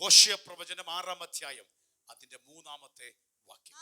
Hosea പ്രവചനം ആറാം അധ്യായം അതിന്റെ മൂന്നാമത്തെ വാക്യം.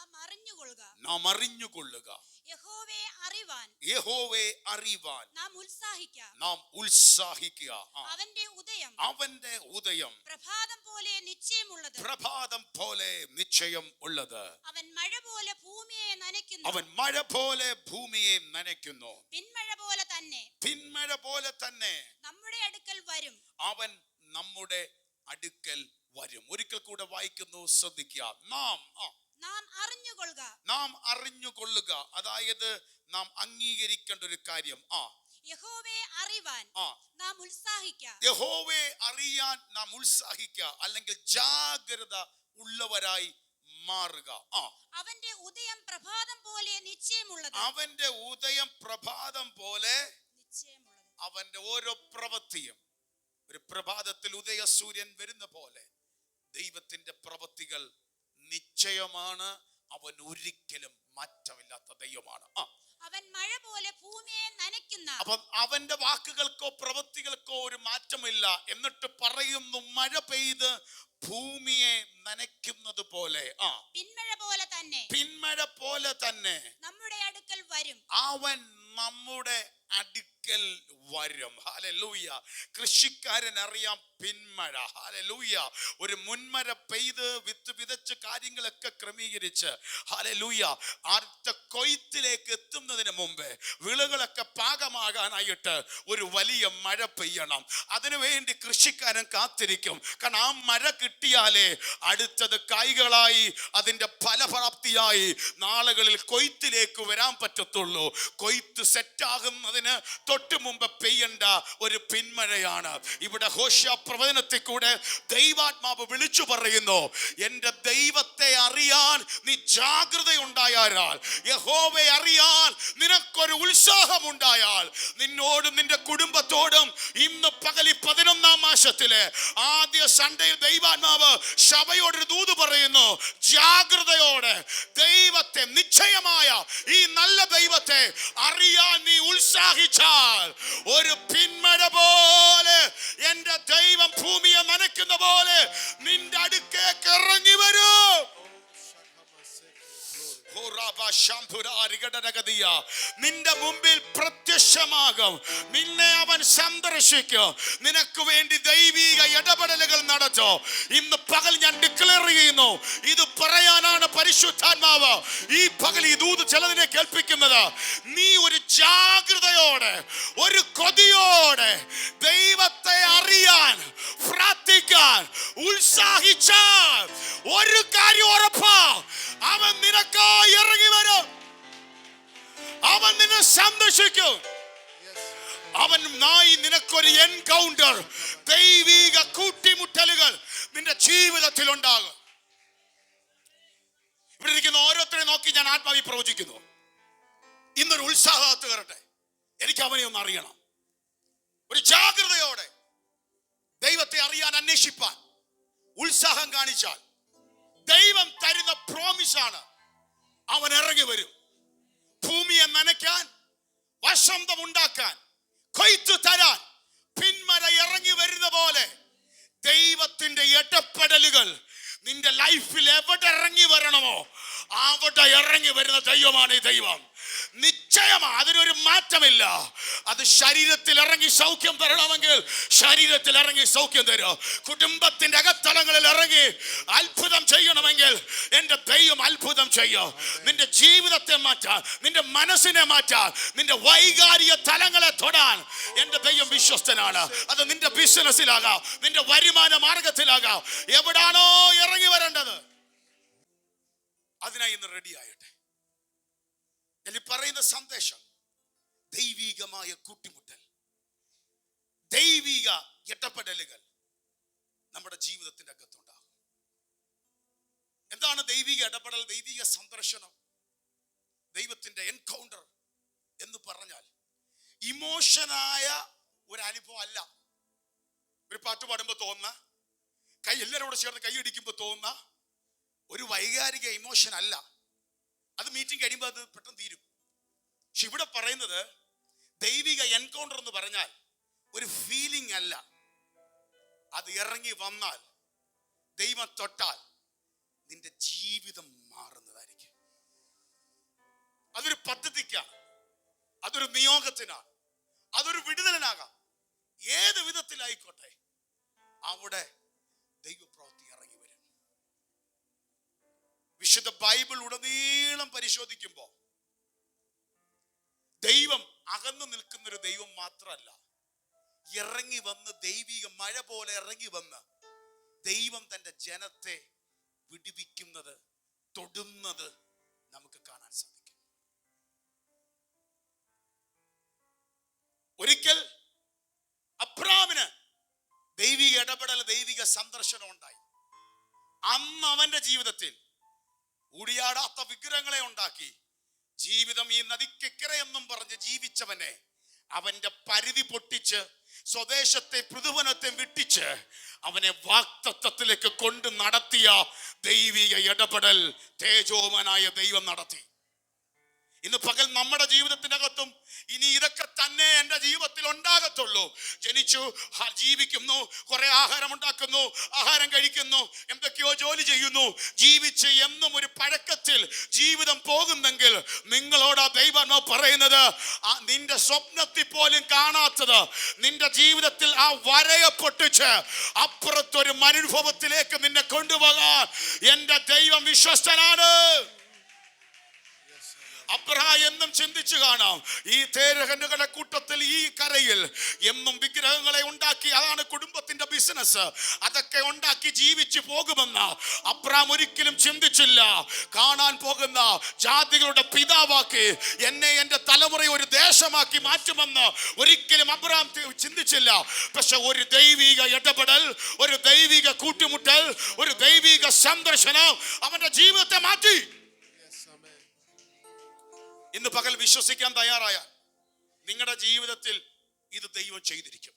നാം അറിഞ്ഞുകൊള്ളുക. യഹോവയെ അറിവാൻ. യഹോവേ അറിവാൻ. നാം ഉത്സാഹിക്കാം. നാം ഉത്സാഹിക്കുക. അവന്റെ ഉദയം. അവന്റെ ഉദയം. പ്രഭാതം പോലെ നിശ്ചയമുള്ളത്. പ്രഭാതം പോലെ നിശ്ചയം ഉള്ളത്. അവൻ മഴ പോലെ ഭൂമിയെ നനയ്ക്കുന്നു. അവൻ മഴ പോലെ ഭൂമിയെ നനയ്ക്കുന്നു. പിന്മഴ പോലെ തന്നെ. പിന്മഴ പോലെ തന്നെ. നമ്മുടെ അടുക്കൽ വരും. അവൻ നമ്മുടെ അടുക്കൽ വരും. ഒരിക്കൽ കൂടെ വായിക്കുന്നു ശ്രദ്ധിക്കുക. നാം ആ, നാം അറിഞ്ഞുകൊള്ളുക. നാം അറിഞ്ഞുകൊള്ളുക. അതായത് നാം അംഗീകരിക്കേണ്ട ഒരു കാര്യം ആ. യഹോവയെ അറിവാൻ നാം ഉത്സാഹിക്കാം യഹോവയെ അറിയാൻ നാം ഉത്സാഹിക്കുക. അല്ലെങ്കിൽ ജാഗ്രത ഉള്ളവരായി മാറുക അവന്റെ ഉദയം പ്രഭാതം പോലെ നിശ്ചയമുള്ളത്. അവന്റെ ഉദയം പ്രഭാതം പോലെ അവന്റെ ഓരോ പ്രവൃത്തിയും. ഒരു പ്രഭാതത്തിൽ ഉദയ സൂര്യൻ വരുന്ന പോലെ. ദൈവത്തിന്റെ പ്രവൃത്തികൾ നിശ്ചയമാണ്. അവൻ ഒരിക്കലും മാറ്റമില്ലാത്ത ദൈവമാണ്. ആ. അവൻ മഴ പോലെ ഭൂമിയെ നനയ്ക്കുന്ന അപ്പം അവന്റെ വാക്കുകൾക്കോ പ്രവൃത്തികൾക്കോ ഒരു മാറ്റമില്ല. എന്നിട്ട് പറയുന്നു മഴ പെയ്ത് ഭൂമിയെ നനയ്ക്കുന്നത് പോലെ. ആ. പിന്മഴ പോലെ തന്നെ പിന്മഴ പോലെ തന്നെ നമ്മുടെ അടുക്കൽ വരും. അവൻ നമ്മുടെ അടുക്കൽ വരും. ഹാലലൂയ കൃഷിക്കാരൻ അറിയാം പിന്മഴ. ഹാലലൂയ ഒരു മുൻമര പെയ്ത് വിത്ത് വിതച്ച് കാര്യങ്ങളൊക്കെ ക്രമീകരിച്ച്. ഹാലലൂയ അടുത്ത കൊയ്ത്തിലേക്ക് എത്തുന്നതിന് മുമ്പ് വിളകളൊക്കെ പാകമാകാനായിട്ട് ഒരു വലിയ മഴ പെയ്യണം. അതിനുവേണ്ടി കൃഷിക്കാരൻ കാത്തിരിക്കും. കാരണം ആ മഴ കിട്ടിയാലേ അടുത്തത് കായ്കളായി അതിന്റെ ഫലപ്രാപ്തിയായി നാളുകളിൽ കൊയ്ത്തിലേക്ക് വരാൻ പറ്റത്തുള്ളൂ. കൊയ്ത്ത് സെറ്റാകുന്നതിന് തൊട്ട് മുമ്പ് പെയ്യണ്ട ഒരു പിന്മഴയാണ്. ഇവിടെ ഹോഷ പ്രവചനത്തിൽ കൂടെ ദൈവാത്മാവ് വിളിച്ചു പറയുന്നു എന്റെ ദൈവത്തെ അറിയാൻ നീ ജാഗ്രത ജാഗ്രതയുണ്ടായാൽ യഹോവെ അറിയാൻ നിനക്കൊരു ഉത്സാഹം ഉണ്ടായാൽ നിന്നോടും നിന്റെ കുടുംബത്തോടും ഇന്ന് പകലി പതിനൊന്നാം മാസത്തിലെ ആദ്യ സൺഡേയിൽ ദൈവാത്മാവ് സഭയോടൊരു ദൂത് പറയുന്നു ജാഗ്രതയോടെ ദൈവത്തെ നിശ്ചയമായ ഈ നല്ല ദൈവത്തെ അറിയാൻ നീ ഉത്സാഹിച്ചാൽ ഒരു പിന്മഴ നിന്റെ മുമ്പിൽ പ്രത്യക്ഷമാകും. നിന്നെ അവൻ സന്ദർശിക്കും. നിനക്ക് വേണ്ടി ദൈവിക ഇടപെടലുകൾ നടത്തോ. ഇന്ന് പകൽ ഞാൻ ഡിക്ലെയർ ചെയ്യുന്നു. ഇത് പറയാനാണ് പരിശുദ്ധാത്മാവ് ഈ പകൽ ഈ ദൂത് ചിലതിനെ കേൾപ്പിക്കുന്നത്. നീ ഒരു ജാഗ്രതയോടെ ഒരു കൊതിയോടെ ദൈവത്തെ അറിയാൻ പ്രാർത്ഥിക്കാൻ ഉത്സാഹിച്ചാൽ ഒരു കാര്യം ഉറപ്പാ. അവൻ നിനക്കായി ഇറങ്ങി അവൻ നിന്നെ സന്ദർശിക്കും അവൻ നായി നിനക്കൊരു എൻകൗണ്ടർ ദൈവിക കൂട്ടിമുട്ടലുകൾ നിന്റെ ജീവിതത്തിൽ ഉണ്ടാകും ഇവിടെ ഇരിക്കുന്ന ഓരോരുത്തരെ നോക്കി ഞാൻ ആത്മാവി പ്രവചിക്കുന്നു. ഇന്നൊരു ഉത്സാഹത്ത് കയറട്ടെ എനിക്ക് അവനെ ഒന്ന് അറിയണം. ഒരു ജാഗ്രതയോടെ ദൈവത്തെ അറിയാൻ അന്വേഷിപ്പാൻ ഉത്സാഹം കാണിച്ചാൽ ദൈവം തരുന്ന പ്രോമിസാണ് അവൻ ഇറങ്ങി വരും. ഭൂമിയെ നനയ്ക്കാൻ വസന്തം ഉണ്ടാക്കാൻ കൊയ്ത്തു തരാൻ പിന്മര ഇറങ്ങി വരുന്ന പോലെ ദൈവത്തിന്റെ ഇടപെടലുകൾ നിന്റെ ലൈഫിൽ എവിടെ ഇറങ്ങി വരണമോ അവിടെ ഇറങ്ങി വരുന്ന ദൈവമാണ് ഈ ദൈവം. നിശ്ചയമാ അതിനൊരു മാറ്റമില്ല. അത് ശരീരത്തിൽ ഇറങ്ങി സൗഖ്യം തരണമെങ്കിൽ ശരീരത്തിൽ ഇറങ്ങി സൗഖ്യം തരും. കുടുംബത്തിന്റെ അകത്തളങ്ങളിൽ ഇറങ്ങി അത്ഭുതം ചെയ്യണമെങ്കിൽ എന്റെ ദൈവം അത്ഭുതം ചെയ്യും. നിന്റെ ജീവിതത്തെ മാറ്റാൻ നിന്റെ മനസ്സിനെ മാറ്റാൻ നിന്റെ വൈകാരിക തലങ്ങളെ തൊടാൻ എന്റെ ദൈവം വിശ്വസ്തനാണ്. അത് നിന്റെ ബിസിനസ്സിലാകാം. നിന്റെ വരുമാന മാർഗത്തിലാകാം എവിടാണോ ഇറങ്ങി വരേണ്ടത്? അതിനായി ഇന്ന് റെഡി ആയിട്ട് ഞാൻ പറയുന്ന സന്ദേശം. ദൈവികമായ കൂട്ടിമുട്ടൽ. ദൈവിക ഇടപെടലുകൾ നമ്മുടെ ജീവിതത്തിന്റെ അകത്തുണ്ടാകും. എന്താണ് ദൈവിക ഇടപെടൽ ദൈവിക സന്ദർശനം ദൈവത്തിന്റെ എൻകൗണ്ടർ എന്ന് പറഞ്ഞാൽ ഇമോഷനായ ഒരു അനുഭവം അല്ല. ഒരു പാട്ട് പാടുമ്പോൾ തോന്നുന്ന കൈ എല്ലാവരും ചേർന്ന് കൈ ഇടിക്കുമ്പോൾ തോന്നുന്ന ഒരു വൈകാരിക ഇമോഷൻ അല്ല. അത് മീറ്റിംഗ് കഴിയുമ്പോൾ അത് പെട്ടെന്ന് തീരും. പക്ഷെ ഇവിടെ പറയുന്നത് ദൈവിക എൻകൗണ്ടർ എന്ന് പറഞ്ഞാൽ ഒരു ഫീലിംഗ് അല്ല. അത് ഇറങ്ങി വന്നാൽ ദൈവം തൊട്ടാൽ നിന്റെ ജീവിതം മാറുന്നതായിരിക്കും. അതൊരു പദ്ധതിക്കാണ്. അതൊരു നിയോഗത്തിനാണ്. അതൊരു വിടുതലനാകാം. ഏത് വിധത്തിലായിക്കോട്ടെ അവിടെ വിശുദ്ധ ബൈബിൾ ഉടനീളം പരിശോധിക്കുമ്പോൾ ദൈവം അകന്നു നിൽക്കുന്നൊരു ദൈവം മാത്രമല്ല. ഇറങ്ങി വന്ന് ദൈവിക മഴ പോലെ ഇറങ്ങി വന്ന് ദൈവം തന്റെ ജനത്തെ വിടിവിക്കുന്നത് തൊടുന്നത് നമുക്ക് കാണാൻ സാധിക്കും. ഒരിക്കൽ അബ്രാമിന് ദൈവിക ഇടപെടൽ ദൈവിക സന്ദർശനം ഉണ്ടായി. അന്ന് അവന്റെ ജീവിതത്തിൽ ഊടിയാടാത്ത വിഗ്രഹങ്ങളെ ഉണ്ടാക്കി. ജീവിതം ഈ നദിക്കിക്കരയെന്നും പറഞ്ഞ് ജീവിച്ചവനെ അവന്റെ പരിധി പൊട്ടിച്ച് സ്വദേശത്തെ പൃഥുവനത്തെ വിട്ടിച്ച് അവനെ വാക്തത്വത്തിലേക്ക് കൊണ്ട് നടത്തിയ ദൈവിക ഇടപെടൽ തേജോമനായ ദൈവം നടത്തി. ഇന്ന് പകൽ നമ്മുടെ ജീവിതത്തിനകത്തും ഇനി ഇതൊക്കെ തന്നെ എന്റെ ജീവിതത്തിൽ ഉണ്ടാകത്തുള്ളൂ. ജനിച്ചു ജീവിക്കുന്നു കുറെ ആഹാരം ഉണ്ടാക്കുന്നു ആഹാരം കഴിക്കുന്നു എന്തൊക്കെയോ ജോലി ചെയ്യുന്നു. ജീവിച്ച് എന്നും ഒരു പഴക്കത്തിൽ ജീവിതം പോകുന്നെങ്കിൽ നിങ്ങളോട് ആ ദൈവം പറയുന്നത് നിന്റെ സ്വപ്നത്തിൽ പോലും കാണാത്തത് നിന്റെ ജീവിതത്തിൽ ആ വരയെ പൊട്ടിച്ച് അപ്പുറത്തൊരു മനുഭവത്തിലേക്ക് നിന്നെ കൊണ്ടുപോകാൻ എന്റെ ദൈവം വിശ്വസ്തനാണ്. അബ്രഹാം എന്നും ചിന്തിച്ചു കാണാം. ഈ തേരകനുകളുടെ കൂട്ടത്തിൽ ഈ കരയിൽ എന്നും വിഗ്രഹങ്ങളെ ഉണ്ടാക്കി അതാണ് കുടുംബത്തിന്റെ ബിസിനസ് അതൊക്കെ ഉണ്ടാക്കി ജീവിച്ചു പോകുമെന്ന് അബ്രഹാം ഒരിക്കലും ചിന്തിച്ചില്ല. കാണാൻ പോകുന്ന ജാതികളുടെ പിതാവാക്കി എന്നെ എന്റെ തലമുറയെ ഒരു ദേശമാക്കി മാറ്റുമെന്ന് ഒരിക്കലും അബ്രഹാം ചിന്തിച്ചില്ല. പക്ഷെ ഒരു ദൈവിക ഇടപെടൽ ഒരു ദൈവിക കൂട്ടിമുട്ടൽ ഒരു ദൈവിക സന്ദർശനം അവന്റെ ജീവിതത്തെ മാറ്റി. ഇന്ന് പകൽ വിശ്വസിക്കാൻ തയ്യാറായാൽ നിങ്ങളുടെ ജീവിതത്തിൽ ഇത് ദൈവം ചെയ്തിരിക്കും.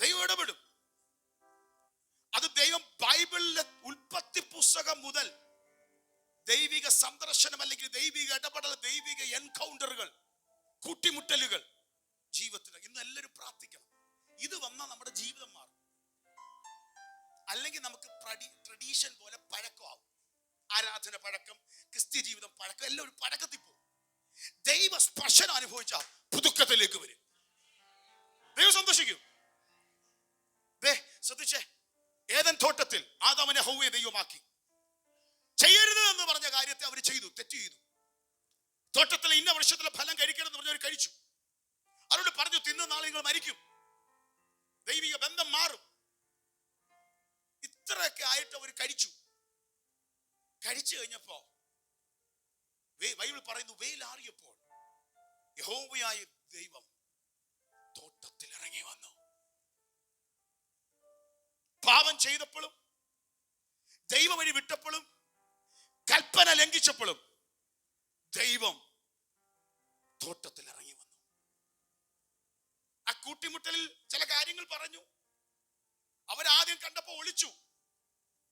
ദൈവം ഇടപെടും. അത് ദൈവം ബൈബിളിലെ ഉൽപ്പത്തി പുസ്തകം മുതൽ ദൈവിക സന്ദർശനം അല്ലെങ്കിൽ ദൈവിക ഇടപെടൽ ദൈവിക എൻകൗണ്ടറുകൾ കൂട്ടിമുട്ടലുകൾ ജീവിതത്തിൽ ഇന്ന് എല്ലാവരും പ്രാർത്ഥിക്കണം. ഇത് വന്നാൽ നമ്മുടെ ജീവിതം മാറും. അല്ലെങ്കിൽ നമുക്ക് ട്രഡീഷൻ പോലെ പഴക്കമാവും. ആരാധന പഴക്കം ക്രിസ്ത്യ ജീവിതം പഴക്കം എല്ലാം ഒരു പഴക്കത്തിൽ പോകും. ദൈവ സ്പർശനം അനുഭവിച്ച പുതുക്കത്തിലേക്ക് വരും. ദൈവം സന്തോഷിക്കും. ദേ ശ്രദ്ധിച്ചേ ഏതൻ തോട്ടത്തിൽ ആദാമനെ ഹൗവയെ ദൈവമാക്കി. ചെയ്യരുത് എന്ന് പറഞ്ഞ കാര്യത്തെ അവർ ചെയ്തു തെറ്റ് ചെയ്തു. തോട്ടത്തിലെ ഇന്ന വൃക്ഷത്തിലെ ഫലം കഴിക്കണം എന്ന് പറഞ്ഞവർ കഴിച്ചു. അവരോട് പറഞ്ഞു തിന്ന നാളെ നിങ്ങൾ മരിക്കും. ദൈവിക ബന്ധം മാറും. ഇത്രയൊക്കെ ആയിട്ട് അവർ കഴിച്ചു. കഴിച്ചു കഴിഞ്ഞപ്പോ ബൈബിൾ പറയുന്നു വെയിലാറിയപ്പോൾ യഹോവയായ ദൈവം തോട്ടത്തിൽ ഇറങ്ങി വന്നു. പാപം ചെയ്തപ്പോഴും ദൈവവഴി വിട്ടപ്പോഴും കൽപ്പന ലംഘിച്ചപ്പോഴും ദൈവം തോട്ടത്തിൽ ഇറങ്ങി വന്നു. ആ കൂട്ടിമുട്ടലിൽ ചില കാര്യങ്ങൾ പറഞ്ഞു. അവരാദ്യം കണ്ടപ്പോ ഒളിച്ചു.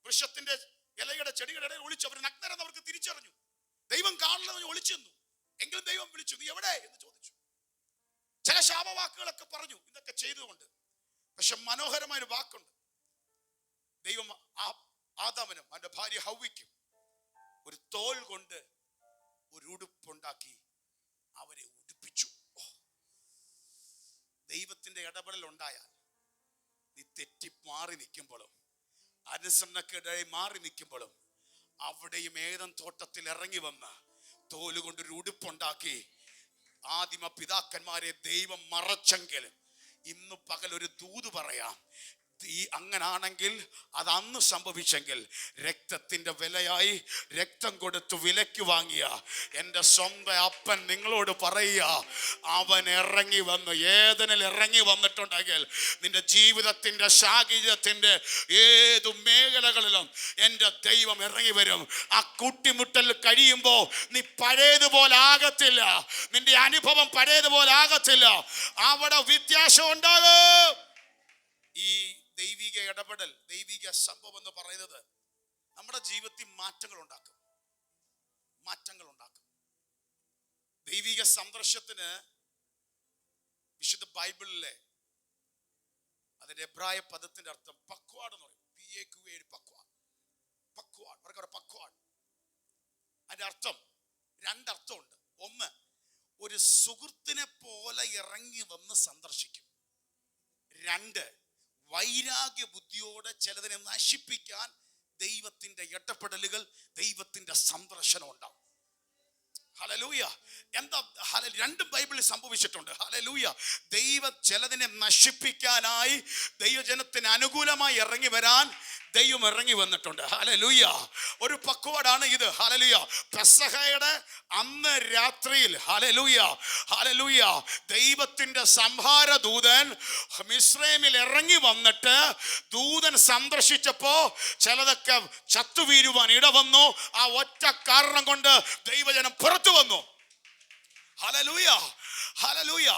വൃക്ഷത്തിന്റെ ഇലയുടെ ചെടിയുടെ ഇടയിൽ ഒളിച്ചു. അവർ നഗ്നരെന്ന് അവർക്ക് തിരിച്ചറിഞ്ഞു. ദൈവം കാണില്ലെന്ന് ഒളിച്ചെന്നു എങ്കിലും ദൈവം വിളിച്ചു നീ എവിടെ? എന്ന് ചോദിച്ചു. ചില ശാപവാക്കുകളൊക്കെ പറഞ്ഞു. ഇതൊക്കെ ചെയ്തുകൊണ്ട് പക്ഷെ മനോഹരമായ ഒരു വാക്കുണ്ട്. ദൈവം ആ ആദാമനും അവന്റെ ഭാര്യ ഹൗവിക്കും ഒരു തോൽ കൊണ്ട് ഒരു ഉടുപ്പുണ്ടാക്കി അവരെ ഉടുപ്പിച്ചു. ദൈവത്തിന്റെ ഇടപെടൽ ഉണ്ടായാൽ നീ തെറ്റി മാറി നിൽക്കുമ്പോഴും അനുസരണക്കിടെ മാറി നിൽക്കുമ്പോഴും അവിടെയും ഏതൻ തോട്ടത്തിൽ ഇറങ്ങി വന്ന് തോലുകൊണ്ടൊരു ഉടുപ്പുണ്ടാക്കി ആദിമ പിതാക്കന്മാരെ ദൈവം മറച്ചെങ്കിൽ ഇന്ന് പകൽ ഒരു ദൂത് പറയാം. ഈ അങ്ങനാണെങ്കിൽ അത് അന്ന് സംഭവിച്ചെങ്കിൽ രക്തത്തിന്റെ വിലയായി രക്തം കൊടുത്ത് വിലയ്ക്ക് വാങ്ങിയ എന്റെ സ്വന്തം അപ്പൻ നിങ്ങളോട് പറയുക അവൻ ഇറങ്ങി വന്നു ഏതനിൽ ഇറങ്ങി വന്നിട്ടുണ്ടെങ്കിൽ നിന്റെ ജീവിതത്തിന്റെ സാഹചര്യത്തിന്റെ ഏതു മേഖലകളിലും എന്റെ ദൈവം ഇറങ്ങി വരും. ആ കൂട്ടിമുട്ടൽ കഴിയുമ്പോൾ നീ പഴയതുപോലെ ആകത്തില്ല. നിന്റെ അനുഭവം പഴയതുപോലെ ആകത്തില്ല. അവിടെ വ്യത്യാസം ഉണ്ടാകും. ഇടപെടൽ ദൈവിക സംഭവം എന്ന് പറയുന്നത് നമ്മുടെ ജീവിതത്തിൽ മാറ്റങ്ങൾ ഉണ്ടാക്കും. മാറ്റങ്ങൾ ഉണ്ടാക്കും. ദൈവിക സന്ദർശത്തിന് വിശുദ്ധ ബൈബിളിലെ അതിന്റെ എബ്രായ പദത്തിന്റെ അർത്ഥം പക്വാട് എന്ന് പറയും. പി എ ക്യു എ പക്വാട് പക്വാട് പക്വാട് അതിന്റെ അർത്ഥം രണ്ടർത്ഥമുണ്ട്. ഒന്ന് ഒരു സുഹൃത്തിനെ പോലെ ഇറങ്ങി വന്ന് സന്ദർശിക്കും. രണ്ട് വൈരാഗ്യ ബുദ്ധിയോടെ ചിലതിനെ നശിപ്പിക്കാൻ ദൈവത്തിന്റെ ഇടപെടലുകൾ ദൈവത്തിന്റെ സന്ദർശനം ഉണ്ടാവും. ഹലലൂയ എന്താ ഹല രണ്ടും ബൈബിളിൽ സംഭവിച്ചിട്ടുണ്ട്. ഹലലൂയ ദൈവ ചിലതിനെ നശിപ്പിക്കാനായി ദൈവജനത്തിന് അനുകൂലമായി ഇറങ്ങി വരാൻ ദൈവം ഇറങ്ങി വന്നിട്ടുണ്ട്. ഹലലുയ്യ ഒരു പക്വാടാണ് ഇത്. ഹലലൂയ പെസഹയുടെ അന്ന് രാത്രിയിൽ ഹലലുയ്യ ഹലലുയ്യ ദൈവത്തിന്റെ സംഹാര ദൂതൻ മിശ്രമിൽ ഇറങ്ങി വന്നിട്ട് ദൂതൻ സന്ദർശിച്ചപ്പോൾ ചിലതൊക്കെ ചത്തുവീരുവാൻ ഇടവന്നു. ആ ഒറ്റ കാരണം കൊണ്ട് ദൈവജനം പുറത്തു വന്നു. ഹലലൂയ ഹലലൂയ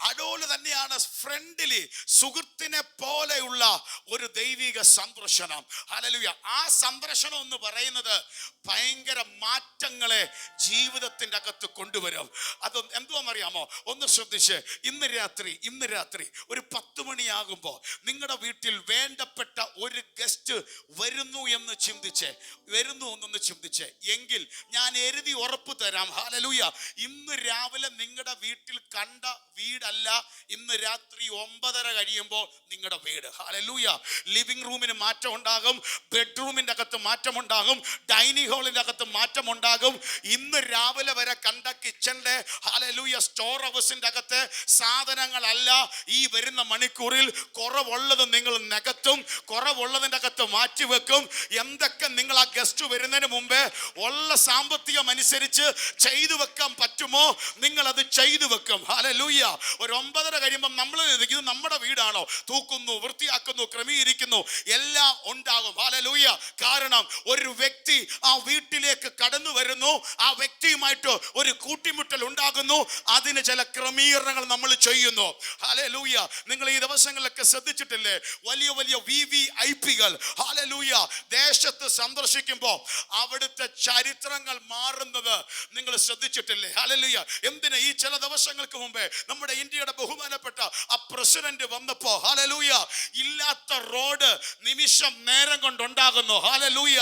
അതുപോലെ തന്നെയാണ് ഫ്രണ്ടിലി സുഹൃത്തിനെ പോലെയുള്ള ഒരു ദൈവിക സന്ദർശനം. ഹലലൂയ ആ സന്ദർശനം എന്ന് പറയുന്നത് ഭയങ്കര മാറ്റങ്ങളെ ജീവിതത്തിന്റെ അകത്ത് കൊണ്ടുവരും. അത് എന്തുവാണെന്നറിയാമോ ഒന്ന് ശ്രദ്ധിച്ച്. ഇന്ന് രാത്രി ഇന്ന് രാത്രി ഒരു പത്ത് മണിയാകുമ്പോൾ നിങ്ങളുടെ വീട്ടിൽ വേണ്ടപ്പെട്ട ഒരു ഗസ്റ്റ് വരുന്നു എന്ന് ചിന്തിച്ച് വരുന്നു എന്നൊന്ന് ചിന്തിച്ച് എങ്കിൽ ഞാൻ എഴുതി ഉറപ്പ് തരാം. ഹാലലൂയ ഇന്ന് രാവിലെ നിങ്ങളുടെ വീട്ടിൽ കണ്ട വീടല്ല. ഇന്ന് രാത്രി ഒമ്പതര കഴിയുമ്പോൾ നിങ്ങളുടെ വീട്. ഹാലലൂയ ലിവിംഗ് റൂമിന് മാറ്റം ഉണ്ടാകും ബെഡ്റൂമിന്റെ അകത്ത് മാറ്റമുണ്ടാകും. ഡൈനിങ് ഹാളിന്റെ അകത്ത് മാറ്റമുണ്ടാകും. ഇന്ന് രാവിലെ വരെ കണ്ട കിച്ചന്റെ ഹാലലൂയ സ്റ്റോർ ഹൗസിന്റെ അകത്ത് സാധനങ്ങളല്ല. ഈ വരുന്ന മണിക്കൂറിൽ കുറവുള്ളത് നിങ്ങൾ നികത്തും കുറവുള്ളതിന്റെ അകത്ത് മാറ്റി വെക്കും എന്തൊക്കെ നിങ്ങൾ ആ ഗസ്റ്റ് വരുന്നതിന് മുമ്പേ ഉള്ള സാമ്പത്തികം അനുസരിച്ച് ചെയ്തു വെക്കാൻ പറ്റുമോ? നിങ്ങൾ അത് ചെയ്തു വെക്കും ഹാലലൂയ ഒരു ഒമ്പതര കഴിയുമ്പം നമ്മൾ ഇത് നമ്മുടെ വീടാണോ? തൂക്കുന്നു വൃത്തിയാക്കുന്നു ക്രമീകരിക്കുന്നു എല്ലാം ഉണ്ടാകും. ഹലലൂയ്യ കാരണം ഒരു വ്യക്തി ആ വീട്ടിലേക്ക് കടന്നു വരുന്നു ആ വ്യക്തിയുമായിട്ട് ഒരു കൂട്ടിമുട്ടൽ ഉണ്ടാകുന്നു അതിന് ചില ക്രമീകരണങ്ങൾ നമ്മൾ ചെയ്യുന്നു. ഹലലൂയ്യ നിങ്ങൾ ഈ ദിവസങ്ങളിലൊക്കെ ശ്രദ്ധിച്ചിട്ടില്ലേ? വലിയ വലിയ വി വി ഐ പികൾ ഹാലലൂയ ദേശത്ത് സന്ദർശിക്കുമ്പോൾ അവിടുത്തെ ചരിത്രങ്ങൾ മാറുന്നത് നിങ്ങൾ ശ്രദ്ധിച്ചിട്ടില്ലേ? ഹാലലൂയ എന്തിനാ ഈ ചില ദിവസങ്ങൾക്ക് മുമ്പേ നമ്മുടെ ഇന്ത്യയുടെ ബഹുമാനപ്പെട്ട ആ പ്രസിഡന്റ് വന്നപ്പോ ഹാലലൂയ ഇല്ലാത്ത റോഡ് നിമിഷം നേരം കൊണ്ടുണ്ടാകുന്നു. ഹാലലൂയ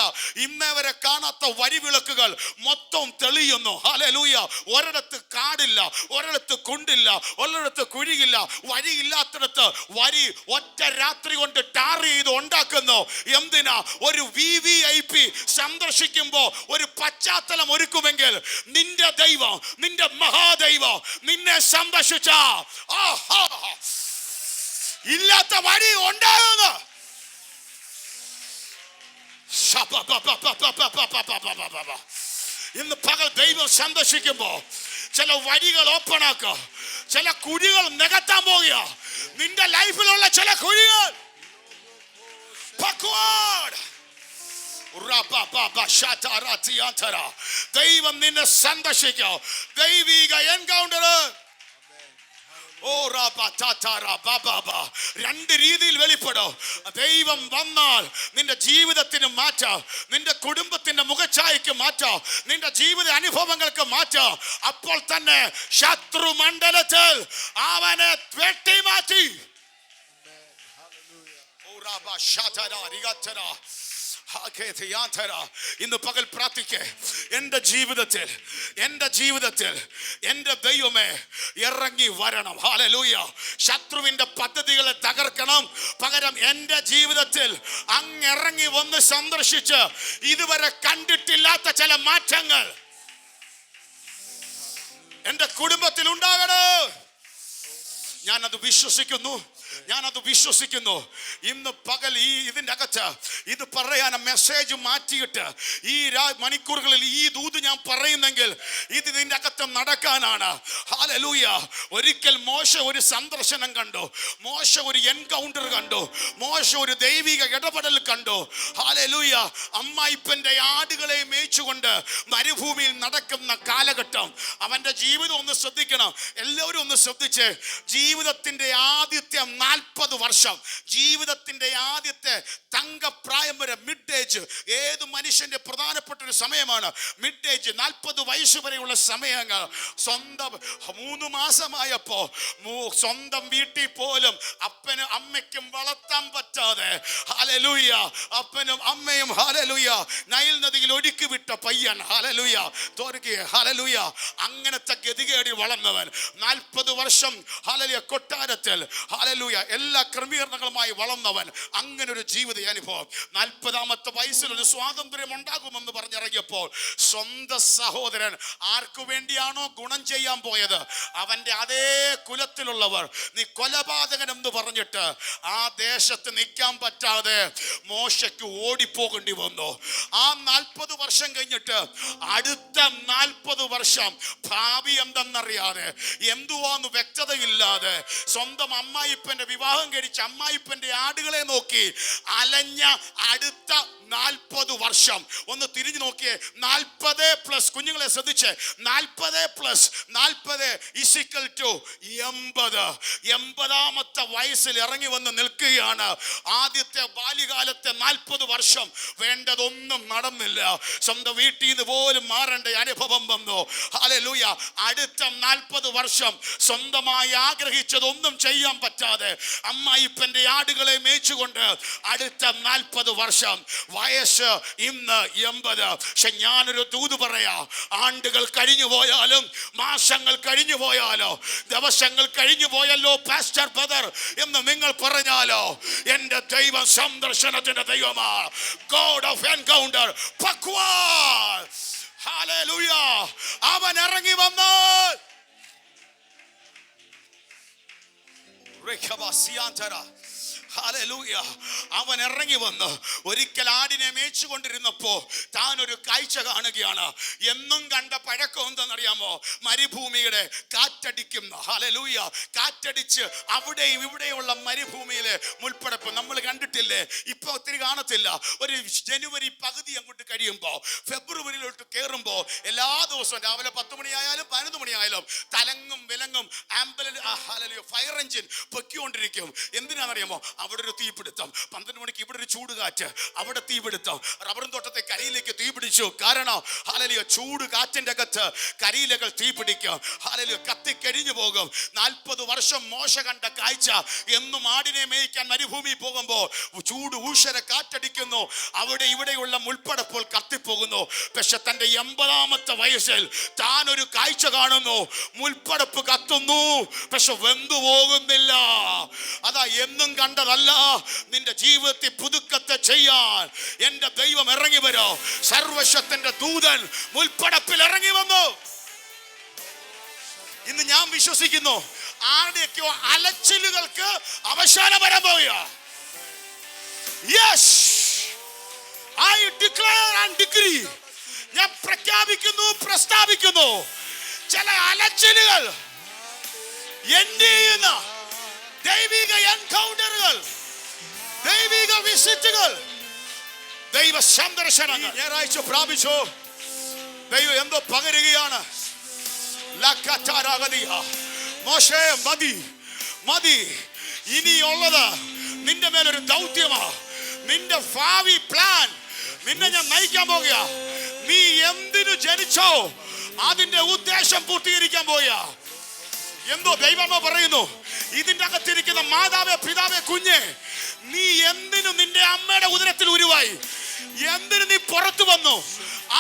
ഇന്നേ വരെ കാണാത്ത വരിവിളക്കുകൾ മൊത്തം തെളിയുന്നു. ഹാലലൂയ ഒരിടത്ത് കാടില്ല ഒരിടത്ത് കുണ്ടില്ല ഒരിടത്ത് കുഴിയില്ല വഴിയില്ലാത്തിടത്ത് വരി ഒറ്റ രാത്രി കൊണ്ട് ടാർ ചെയ്ത് ഒരുക്കുന്നു എന്തിനാ? ഒരു വി വി ഐ പി സന്ദർശിക്കുമ്പോൾ ഒരു പശ്ചാത്തലം ഒരുക്കുമെങ്കിൽ നിന്റെ ദൈവം നിന്റെ മഹാദൈവം നിന്നെ സന്ദർശിച്ച ഇല്ലാത്ത വഴി ഉണ്ടാകുന്ന. ഇന്ന് പകൽ ദൈവം സന്ദർശിക്കുമ്പോ ചില വഴികൾ ഓപ്പൺ ആക്കുക ചില കുഴികൾ നികത്താൻ പോകുക നിന്റെ ലൈഫിലുള്ള ചില കുഴികൾ ദൈവം നിന്നെ സന്ദർശിക്കോ. ദൈവിക എൻകൗണ്ടർ. ഓ രണ്ട് രീതിയിൽ വെളിപ്പെടും. ദൈവം വന്നാൽ നിന്റെ ജീവിതത്തിന് മാറ്റാം. നിന്റെ കുടുംബത്തിന്റെ മുഖച്ഛായക്ക് മാറ്റാം. നിന്റെ ജീവിത അനുഭവങ്ങൾക്ക് മാറ്റാം. അപ്പോൾ തന്നെ ശത്രു മണ്ഡലത്തിൽ അവനെ ഓ ഇന്ന് പകൽ പ്രാർത്ഥിക്കേ. എന്റെ ജീവിതത്തിൽ എന്റെ ജീവിതത്തിൽ എന്റെ ദൈവമേ ഇറങ്ങി വരണം. ഹാലലൂയ ശത്രുവിന്റെ പദ്ധതികളെ തകർക്കണം. പകരം എന്റെ ജീവിതത്തിൽ അങ് ഇറങ്ങി വന്ന് സന്ദർശിച്ച് ഇതുവരെ കണ്ടിട്ടില്ലാത്ത ചില മാറ്റങ്ങൾ. എന്റെ കുടുംബത്തിൽ ഉണ്ടാകണം. ഞാനത് വിശ്വസിക്കുന്നു. ഞാനത് വിശ്വസിക്കുന്നു. ഇന്ന് പകൽ ഈ ഇതിന്റെ അകത്ത് ഇത് പറയാൻ മെസ്സേജ് മാറ്റിയിട്ട് ഈ മണിക്കൂറുകളിൽ ഈ ദൂത് ഞാൻ പറയുന്നെങ്കിൽ ഇത് ഇതിന്റെ അകത്ത് നടക്കാനാണ്. ഹാലലൂയ ഒരിക്കൽ മോശ ഒരു സന്ദർശനം കണ്ടു. മോശ ഒരു എൻകൗണ്ടർ കണ്ടു. മോശ ഒരു ദൈവിക ഇടപെടൽ കണ്ടു. ഹാലലൂയ അമ്മായിപ്പന്റെ ആടുകളെ മേയിച്ചുകൊണ്ട് മരുഭൂമിയിൽ നടക്കുന്ന കാലഘട്ടം. അവന്റെ ജീവിതം ഒന്ന് ശ്രദ്ധിക്കണം. എല്ലാവരും ഒന്ന് ശ്രദ്ധിച്ച്. ജീവിതത്തിന്റെ ആദ്യത്തെ നാൽപ്പത് വർഷം ജീവിതത്തിന്റെ ആദ്യത്തെ തങ്കപ്രായം വരെ മിഡ് ഏജ് ഏത് മനുഷ്യന്റെ പ്രധാനപ്പെട്ട ഒരു സമയമാണ്? മിഡ് ഏജ് നാൽപ്പത് വയസ്സ് വരെയുള്ള സമയങ്ങൾ. സ്വന്തം മൂന്ന് മാസമായപ്പോൾ സ്വന്തം വീട്ടിൽ പോലും അപ്പനും അമ്മയ്ക്കും വളർത്താൻ പറ്റാതെ ഹലലുയ്യ അപ്പനും അമ്മയും ഹലലുയ്യ നൈൽ നദിയിൽ ഒഴുക്കി വിട്ട പയ്യൻ ഹലലുയ്യ തോരുകയെ ഹലലുയ്യ അങ്ങനത്തെ ഗതികേടിൽ വളർന്നവൻ. നാൽപ്പത് വർഷം ഹലലിയ കൊട്ടാരത്തിൽ ഹലലൂയ എല്ലാ ക്രമീകരണങ്ങളുമായി വളർന്നവൻ അങ്ങനെ ഒരു ജീവിത അനുഭവം നാൽപ്പതാമത്തെ വയസ്സിൽ ഒരു സ്വാതന്ത്ര്യം ഉണ്ടാകുമെന്ന് പറഞ്ഞിറങ്ങിയപ്പോൾ സ്വന്തം സഹോദരൻ ആർക്കു വേണ്ടിയാണോ ഗുണം ചെയ്യാൻ പോയത്? അവന്റെ അതേ കുലത്തിലുള്ളവർ നീ കൊലപാതകൻ എന്ന് പറഞ്ഞിട്ട് ആ ദേശത്ത് നിൽക്കാൻ പറ്റാതെ മോശയ്ക്ക് ഓടിപ്പോകേണ്ടി വന്നു. ആ നാൽപ്പത് വർഷം കഴിഞ്ഞിട്ട് അടുത്ത നാൽപ്പത് വർഷം ഭാവി എന്തെന്നറിയാതെ എന്തുവാന്ന് വ്യക്തതയില്ലാതെ സ്വന്തം അമ്മായിപ്പന്റെ വിവാഹം കഴിച്ച അമ്മായിപ്പന്റെ ആടുകളെ നോക്കി അലഞ്ഞ അടുത്ത നാൽപ്പത് വർഷം. ഒന്ന് തിരിഞ്ഞു നോക്കിയേ. നാൽപ്പത് പ്ലസ് കുഞ്ഞുങ്ങളെ ശ്രദ്ധിച്ച്. നാൽപ്പത് പ്ലസ് നാൽപ്പത് ഇസിക്കൽ ടു എൺപത്. എൺപതാമത്തെ വയസ്സിൽ ഇറങ്ങി വന്ന് നിൽക്കുകയാണ്. ആദ്യത്തെ ബാല്യകാലത്തെ നാൽപ്പത് വർഷം. വേണ്ടതൊന്നും നടന്നില്ല. സ്വന്തം വീട്ടിൽ നിന്ന് പോലും മാറേണ്ട അനുഭവം വന്നു. അല്ലെ ലൂയ അടുത്ത നാൽപ്പത് വർഷം സ്വന്തമായി ആഗ്രഹിച്ചതൊന്നും ചെയ്യാൻ പറ്റാതെ അമ്മായിപ്പന്റെ ആടുകളെ മേച്ചുകൊണ്ട് അടുത്ത നാൽപ്പത് വർഷം വയസ്സ് ഇന്ന് എൺപത്. പക്ഷെ ഞാനൊരു ദൂത് പറയാ ആണ്ടുകൾ കഴിഞ്ഞു പോയാലും മാസങ്ങൾ കഴിഞ്ഞു പോയാലോ ദിവസങ്ങൾ കഴിഞ്ഞു പോയല്ലോ പാസ്റ്റർ ബദർ എന്ന് നിങ്ങൾ പറഞ്ഞാലോ എന്റെ ദൈവം സന്ദർശനത്തിന്റെ ദൈവമാ. ഗോഡ് ഓഫ് എൻകൗണ്ടർ പക്വാ അവൻ ഇറങ്ങി വന്നാൽ Rekabasiantara. അവൻ ഇറങ്ങി വന്ന് ഒരിക്കൽ ആടിനെ മേച്ചുകൊണ്ടിരുന്നപ്പോ താൻ ഒരു കാഴ്ച കാണുകയാണ്. എന്നും കണ്ട പഴക്കം എന്തെന്നറിയാമോ? മരുഭൂമിയുടെ കാറ്റടിക്കുന്ന ഹലലൂയ കാറ്റടിച്ച് അവിടെയും ഇവിടെയുള്ള മരുഭൂമിയിലെ മുൾപ്പടപ്പ് നമ്മൾ കണ്ടിട്ടില്ലേ? ഇപ്പൊ ഒത്തിരി കാണത്തില്ല. ഒരു ജനുവരി പകുതി അങ്ങോട്ട് കഴിയുമ്പോ ഫെബ്രുവരിയിലോട്ട് കയറുമ്പോ എല്ലാ ദിവസവും രാവിലെ പത്ത് മണിയായാലും പതിനൊന്ന് മണിയായാലും തലങ്ങും വിലങ്ങും ആംബുലൻസ് ഫയർ എഞ്ചിൻ പൊക്കിക്കൊണ്ടിരിക്കും. എന്തിനാണെന്നറിയാമോ? അവിടെ ഒരു തീപിടുത്തം. പന്ത്രണ്ട് മണിക്ക് ഇവിടെ ഒരു ചൂട് കാറ്റ് അവിടെ തീപിടുത്തം. റബ്ബറും തോട്ടത്തെ കരയിലേക്ക് തീ പിടിച്ചു കാരണം ഹാലലിയോ ചൂട് കാറ്റിന്റെ അകത്ത് കരയിലകൾ തീ പിടിക്കും കത്തിക്കഴിഞ്ഞു പോകും. നാൽപ്പത് വർഷം മോശ കണ്ട കാഴ്ച എന്നും ആടിനെ മേയിക്കാൻ മരുഭൂമി പോകുമ്പോൾ ചൂട് ഊഷര കാറ്റടിക്കുന്നു. അവിടെ ഇവിടെയുള്ള മുൾപ്പടപ്പോൾ കത്തിപ്പോകുന്നു. പക്ഷെ തന്റെ എൺപതാമത്തെ വയസ്സിൽ താൻ ഒരു കാഴ്ച കാണുന്നു. മുൾപ്പടപ്പ് കത്തുന്നു. പക്ഷെ വെന്തു പോകുന്നില്ല അതാ എന്നും കണ്ടതല്ല നിന്റെ ജീവിതത്തിൽ പുതുക്കത്തെ ചെയ്യാൻ എന്റെ ദൈവം ഇറങ്ങി വരോ. സർവശത്തിന്റെ ദൂതൻ മുൽപ്പടപ്പിൽ ഇറങ്ങി വന്നു. ഇന്ന് ഞാൻ വിശ്വസിക്കുന്നു ആരുടെയൊക്കെയോ അലച്ചിലുകൾക്ക് അവസാനം വരാൻ പോവുക യെസ് ഐ ആൻഡ് ഞാൻ പ്രഖ്യാപിക്കുന്നു പ്രസ്താവിക്കുന്നു. ചില അലച്ചിലുകൾ എന്റെ ദൈവിക എൻകൗണ്ടറുകൾ ദൈവിക വിസിറ്റുകൾ ദൈവ സന്ദർശനങ്ങൾ ഞായറാഴ്ച പ്രാപിച്ചു? ദൈവം എന്തോ പകരുകയാണ്. മോശേ മതി മതി. ഇനിയുള്ളത് നിന്റെ മേലൊരു ദൗത്യമാ. നിന്റെ ഭാവി പ്ലാൻ നിന്നെ ഞാൻ നയിക്കാൻ പോകുക നീ എന്തിനു ജനിച്ചോ? അതിന്റെ ഉദ്ദേശം പൂർത്തീകരിക്കാൻ പോയ എന്തോ ദൈവമ പറയുന്നു? ഇതിന്റെ അകത്തിരിക്കുന്ന മാതാവേ പിതാവേ കുഞ്ഞെ നീ എന്തിനു നിന്റെ അമ്മയുടെ ഉദരത്തിൽ ഉരുവായി? എന്തിനു നീ പുറത്തു വന്നു?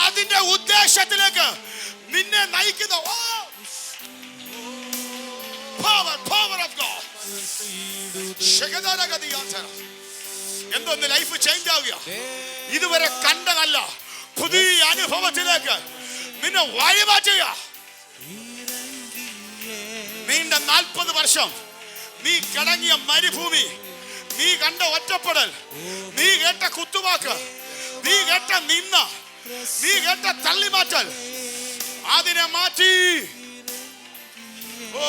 അതിന്റെ ഉദ്ദേശത്തിലേക്ക് നിന്നെ നയിക്കുന്ന ഓ പവർ God. ശകദാനഗതിയാന്തര. എന്തോ ലൈഫ് ചേഞ്ച് ആവുക. ഇതുവരെ കണ്ടതല്ല. പുതിയ അനുഭവത്തിലേക്ക് നിന്നെ വഴിമാറ്റുക. നാൽപ്പത് വർഷം നീ കിടങ്ങിയ മരുഭൂമി നീ കണ്ട ഒറ്റപ്പെടൽ നീ കേട്ട കുത്തുവാക്ക് നീ കേട്ട നിന്ന നീ കേട്ട തള്ളിമാറ്റൽ. അതിനെ മാറ്റി. ഓ